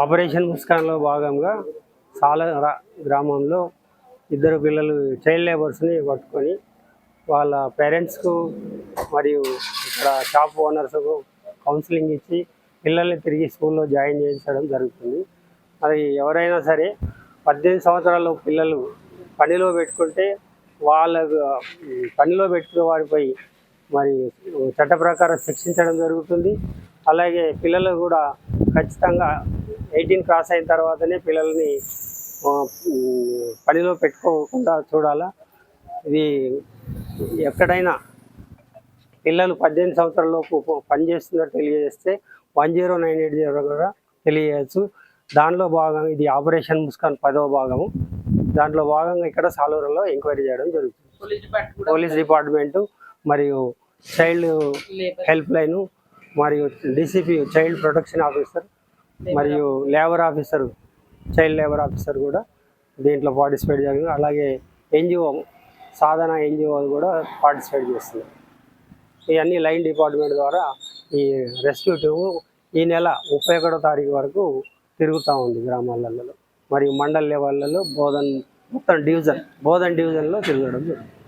Operation ముస్కాన్లో భాగంగా సాల గ్రామంలో ఇద్దరు పిల్లలు చైల్డ్ లేబర్స్ని పట్టుకొని వాళ్ళ పేరెంట్స్కు మరియు ఇక్కడ షాప్ ఓనర్స్కు కౌన్సిలింగ్ ఇచ్చి పిల్లల్ని తిరిగి స్కూల్లో జాయిన్ చేయించడం జరుగుతుంది. మరి ఎవరైనా సరే పద్దెనిమిది సంవత్సరాలు పిల్లలు పనిలో పెట్టుకుంటే వాళ్ళ పనిలో పెట్టుకున్న వారిపై మరి చట్ట ప్రకారం శిక్షించడం జరుగుతుంది. అలాగే పిల్లలు కూడా ఖచ్చితంగా ఎయిటీన్ క్రాస్ అయిన తర్వాతనే పిల్లల్ని పనిలో పెట్టుకోకుండా చూడాలా. ఇది ఎక్కడైనా పిల్లలు పద్దెనిమిది సంవత్సరాల లోపు ప- పనిచేస్తున్నట్టు తెలియజేస్తే one zero nine eight zero కూడా తెలియజేయచ్చు. దాంట్లో భాగంగా ఇది ఆపరేషన్ ముస్కాన్ పదవ భాగము. దాంట్లో భాగంగా ఇక్కడ సాలూరులో ఎంక్వైరీ చేయడం జరుగుతుంది. పోలీస్ డిపార్ట్మెంట్ మరియు చైల్డ్ హెల్ప్ లైను మరియు డీసీపీ చైల్డ్ ప్రొటెక్షన్ ఆఫీసర్ మరియు labour officer child labour officer కూడా దీంట్లో పార్టిసిపేట్ జరిగింది. అలాగే ఎన్జిఓ సాధన ఎన్జిఓ కూడా పార్టిసిపేట్ చేస్తుంది. ఇవన్నీ లైన్ డిపార్ట్మెంట్ ద్వారా ఈ రెస్క్యూ టీము ఈ నెల ముప్పై ఒకటో తారీఖు వరకు తిరుగుతూ ఉంది గ్రామాలలో. మరియు మండల్ లెవెల్లలో బోధన్ మొత్తం డివిజన్ బోధన్ డివిజన్లో తిరగడం జరుగుతుంది.